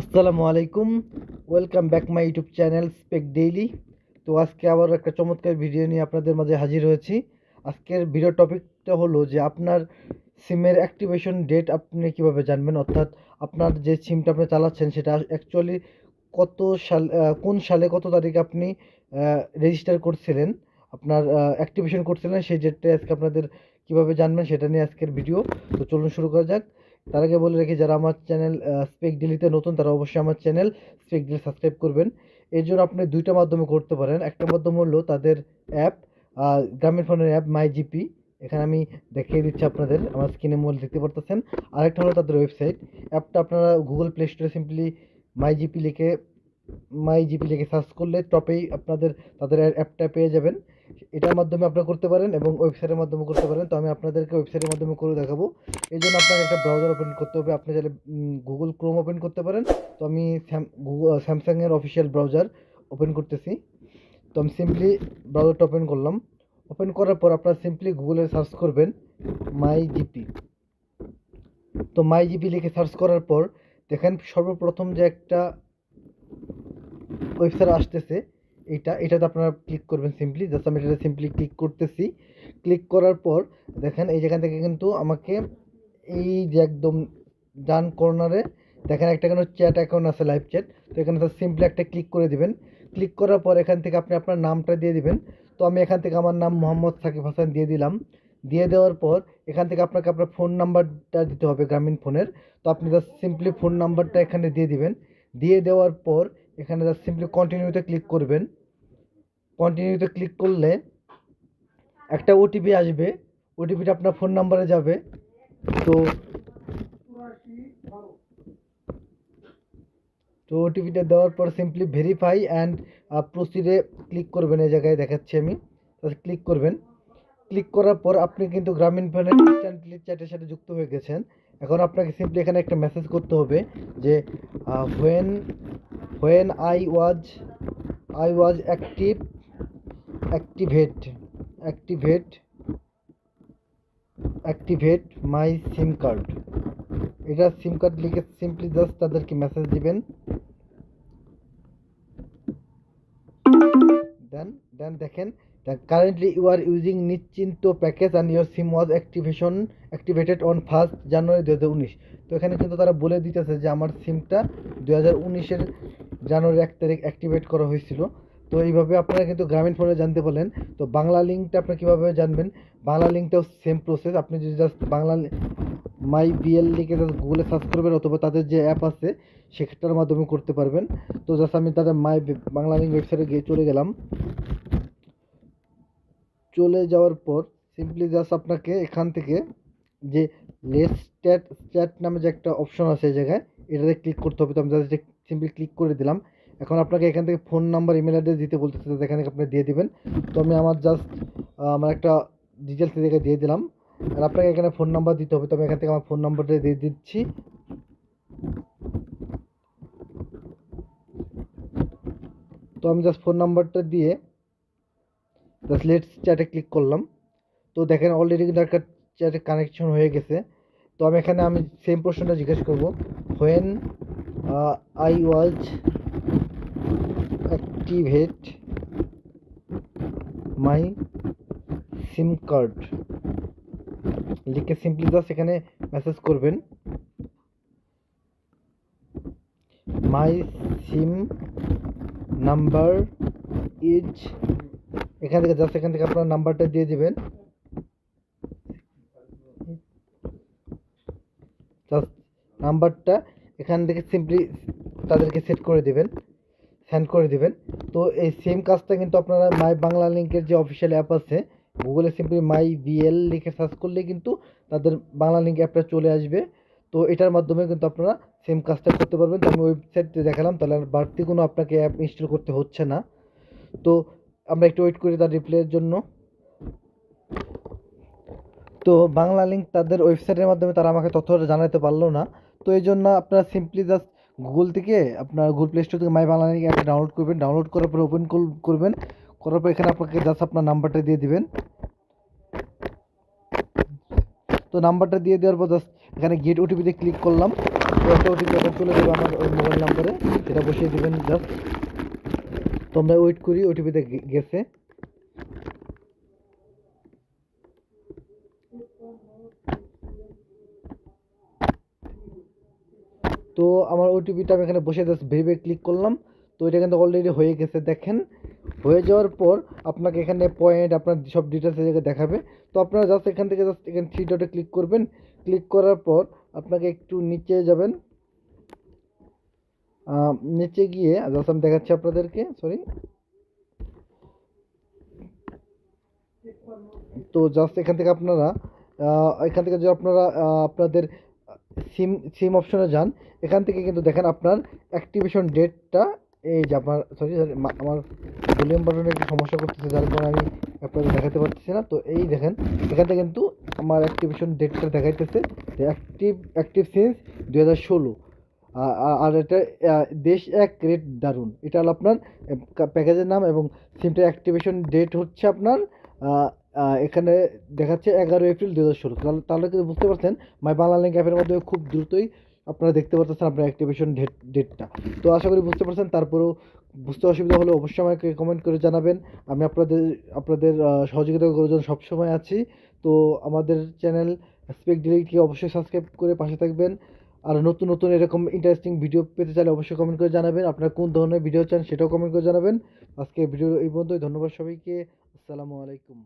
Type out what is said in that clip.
আসসালামু আলাইকুম। Welcome back my YouTube channel Spec Daily তো আজকে আবার একটা চমৎকার ভিডিও নিয়ে আপনাদের মাঝে হাজির হয়েছি। আজকের ভিডিও টপিকটা হলো যে আপনার সিমের অ্যাক্টিভেশন ডেট আপনি কীভাবে জানবেন? অর্থাৎ আপনার যে সিমটা আপনি চালাচ্ছেন, সেটা অ্যাকচুয়ালি কত সাল কোন সালে কত তারিখে আপনি রেজিস্টার করছিলেন, আপনার অ্যাক্টিভেশন করছিলেন, সেই ডেটটা আজকে আপনাদের কীভাবে জানবেন, সেটা নিয়ে আজকের ভিডিও তো চলুন শুরু করা যাক। তার আগে বলে রাখি, যারা আমার চ্যানেল স্পেক ডেলিতে নতুন, তারা অবশ্যই আমার চ্যানেল স্পেক ডেলি সাবস্ক্রাইব করবেন। এর জন্য আপনি দুইটা মাধ্যমে করতে পারেন। একটা মাধ্যম হলো তাদের অ্যাপ গ্রামীণ ফোনের অ্যাপ মাই জিপি এখানে আমি দেখিয়ে দিচ্ছি আপনাদের, আমার স্ক্রিনে মোবাইল দেখতে পারতেছেন। আরেকটা হলো তাদের ওয়েবসাইট অ্যাপটা আপনারা গুগল প্লে স্টোরে সিম্পলি মাই জিপি লিখে মাই জিপি লিখে সার্চ করলে টপেই আপনাদের, তাদের অ্যাপটা পেয়ে যাবেন। এটার মাধ্যমে আপনারা করতে পারেন এবং ওয়েবসাইটের মাধ্যমে করতে পারেন। তো আমি আপনাদেরকে ওয়েবসাইটের মাধ্যমে করে দেখাবো। এই জন্য আপনাকে একটা ব্রাউজার ওপেন করতে হবে। আপনি চাইলে গুগল ক্রোম ওপেন করতে পারেন। তো আমি স্যামসাংয়ের অফিসিয়াল ব্রাউজার ওপেন করতেছি। তো আমি সিম্পলি ব্রাউজারটা ওপেন করলাম। ওপেন করার পর আপনারা সিম্পলি গুগলে সার্চ করবেন মাই জিপি তো মাই জিপি লিখে সার্চ করার পর দেখেন সর্বপ্রথম যে একটা ওয়েবসাইট আসতেছে, এইটা, এটাতে আপনারা ক্লিক করবেন সিম্পলি জাস্ট আমি এটাতে সিম্পলি ক্লিক করতেছি। ক্লিক করার পর দেখেন, এই জায়গা থেকে কিন্তু আমাকে এই যে একদম ডান কর্নারে দেখেন একটা কেন চ্যাট অ্যাকাউন্ট আছে লাইভ চ্যাট তো এখানে সিম্পলি একটা ক্লিক করে দিবেন। ক্লিক করার পর এখান থেকে আপনি আপনার নামটা দিয়ে দিবেন। তো আমি এখান থেকে আমার নাম মোহাম্মদ সাকিব হাসান দিয়ে দিলাম। দিয়ে দেওয়ার পর এখান থেকে আপনাকে আপনার ফোন নাম্বারটা দিতে হবে গ্রামীণ ফোনের তো আপনি জাস্ট সিম্পলি ফোন নাম্বারটা এখানে দিয়ে দিবেন। দিয়ে দেওয়ার পর এখানে জাস্ট সিম্পলি কন্টিনিউতে ক্লিক করবেন। কন্টিনিউতে ক্লিক করলে একটা ওটিপি আসবে। ওটিপিটা আপনার ফোন নাম্বারে যাবে। তো তো ওটিপিটা দেওয়ার পর simply verify and proceed click করবেন এই জায়গায় দেখাচ্ছি আমি। ক্লিক করবেন। ক্লিক করার পর আপনি কিন্তু গ্রামীণ ফোনের ইনস্ট্যান্টলি চ্যাটের সাথে যুক্ত হয়ে গেছেন। এখন আপনাকে সিম্পলি এখানে একটা মেসেজ করতে হবে যে when when I was I was active activate activate activate my SIM card এটা সিম কার্ড লিখে সিম্পলি জাস্ট তাদেরকে মেসেজ দিবেন। দেন দেন দেখেন কারেন্টলি ইউ আর ইউজিং নিশ্চিন্ত package and your SIM was activation activated on first January দু হাজার উনিশ। তো এখানে কিন্তু তারা বলে দিতেছে যে আমার সিমটা দু হাজার উনিশের জানুয়ারি এক তারিখ অ্যাক্টিভেট করা হয়েছিল। তো এইভাবে আপনারা কিন্তু গ্রামীণ ফোনে জানতে পারলেন। তো বাংলা লিঙ্কটা আপনি কীভাবে জানবেন? বাংলা লিঙ্কটাও সেম প্রসেস আপনি যদি জাস্ট বাংলা মাই বিএল লিখে জাস্ট গুগলে সার্চ করবেন অথবা তাদের যে অ্যাপ আছে, সেটার মাধ্যমে করতে পারবেন। তো জাস্ট আমি তাদের মাই বাংলা লিঙ্ক ওয়েবসাইটে গিয়ে চলে গেলাম। চলে যাওয়ার পর সিম্পলি জাস্ট আপনাকে এখান থেকে যে লেস স্ট্যাট স্ট্যাট নামে যে একটা অপশন আছে এই জায়গায়, এটাতে ক্লিক করতে হবে। তো আমি জাস্ট সিম্পলি ক্লিক করে দিলাম। এখন আপনাকে এখান থেকে ফোন নাম্বার ইমেল অ্যাড্রেস দিতে বলতেছে এখানে আপনি দিয়ে দিবেন। তো আমি আমার জাস্ট আমার একটা ডিটেলস থেকে দিয়ে দিলাম। আর আপনাকে এখানে ফোন নাম্বার দিতে হবে। তো আমি এখান থেকে আমার ফোন নাম্বারটা দিয়ে দিচ্ছি। তো আমি জাস্ট ফোন নাম্বারটা দিয়ে জাস্ট লেটস চ্যাটে ক্লিক করলাম। তো দেখেন অলরেডি কিন্তু একটা চ্যাটে কানেকশন হয়ে গেছে। তো আমি এখানে আমি সেম প্রশ্নটা জিজ্ঞেস করব। When I was activate my SIM card লিখে সিম্পলি জাস্ট এখানে মেসেজ করবেন। মাই সিম নাম্বার ইজ এখান থেকে জাস্ট এখান থেকে আপনার নাম্বারটা দিয়ে দিবেন। জাস্ট নাম্বারটা এখান থেকে সিম্পলি তাদেরকে সেট করে দেবেন সেন্ড করে দেবেন। তো এই সেম কাজটা কিন্তু আপনারা মাই বাংলা লিঙ্কের যে অফিসিয়াল অ্যাপ আছে গুগলে সিম্পলি মাই বিএল লিখে সার্চ করলে কিন্তু তাদের বাংলা লিঙ্ক অ্যাপটা চলে আসবে। তো এটার মাধ্যমে কিন্তু আপনারা সেম কাজটা করতে পারবেন। তো আমি ওয়েবসাইটে দেখালাম, তাহলে আর বাড়তি কোনো আপনাকে অ্যাপ ইনস্টল করতে হচ্ছে না। তো আমরা একটু ওয়েট করি তার রিপ্লাইয়ের জন্য। তো বাংলা লিঙ্ক তাদের ওয়েবসাইটের মাধ্যমে তারা আমাকে তথ্যটা জানাতে পারল না। তো এই জন্য আপনারা সিম্পলি জাস্ট গুগল থেকে আপনার গুগল প্লে স্টোর থেকে মাই বাংলা অ্যাপটা ডাউনলোড করবেন। ডাউনলোড করার পর ওপেন করবেন। করার পর এখানে আপনাকে জাস্ট আপনার নাম্বারটা দিয়ে দিবেন। তো নাম্বারটা দিয়ে দেওয়ার পর জাস্ট এখানে গেট ওটিপিতে ক্লিক করলাম। একটা ওটিপি চলে যাবে আমার মোবাইল নাম্বারে সেটা বসিয়ে দেবেন জাস্ট তো আমরা ওয়েট করি ওটিপিতে গেছে। তো আমার ওটিপিটা আমি এখানে বসে জাস্ট ভেবে ক্লিক করলাম। তো এটা কিন্তু অলরেডি হয়ে গেছে, দেখেন। হয়ে যাওয়ার পর আপনাকে এখানে পয়েন্ট আপনার সব ডিটেলস জায়গায় দেখাবে। তো আপনারা জাস্ট এখান থেকে জাস্ট এখানে থ্রি ডটে ক্লিক করবেন। ক্লিক করার পর আপনাকে একটু নিচে যাবেন। নিচে গিয়ে জাস্ট আমি দেখাচ্ছি আপনাদেরকে সরি তো জাস্ট এখান থেকে আপনারা এখান থেকে যদি আপনারা আপনাদের সিম সিম অপশনে যান। এখান থেকে কিন্তু দেখেন আপনার অ্যাক্টিভেশন ডেটটা এই যে আপনার সরি আমার ভলিউম বাটনে একটু সমস্যা করতেছে, যার কারণে আমি আপনাদের দেখাতে পারতেছি না। তো এই দেখেন, এখান থেকে কিন্তু আমার অ্যাক্টিভেশন ডেটটা দেখাইতেছে অ্যাক্টিভ অ্যাক্টিভ সিন্স দুই হাজার ষোলো। আর এটা দেশ এক, রেট দারুণ এটা হলো আপনার প্যাকেজের নাম এবং সিমটা অ্যাক্টিভেশন ডেট হচ্ছে আপনার এখানে দেখাচ্ছে এগারো এপ্রিল দু হাজার ষোলো। তাহলে তাহলে কিন্তু বুঝতে পারছেন মাই বাংলা লিঙ্ক অ্যাপের মাধ্যমে খুব দ্রুতই আপনারা দেখতে পারতেছেন আপনার অ্যাক্টিভেশন ডেট ডেটটা তো আশা করি বুঝতে পারছেন, তারপরেও বুঝতে অসুবিধা হলে অবশ্যই আমাকে কমেন্ট করে জানাবেন। আমি আপনাদের আপনাদের সহযোগিতা করার জন্য সবসময় আছি। তো আমাদের চ্যানেল স্পেক ডিলিটকে অবশ্যই সাবস্ক্রাইব করে পাশে থাকবেন। আর নতুন নতুন এরকম ইন্টারেস্টিং ভিডিও পেতে চাইলে অবশ্যই কমেন্ট করে জানাবেন। আপনারা কোন ধরনের ভিডিও চান সেটাও কমেন্ট করে জানাবেন। আজকে ভিডিও এই পর্যন্তই। ধন্যবাদ সবাইকে। আসসালামু আলাইকুম।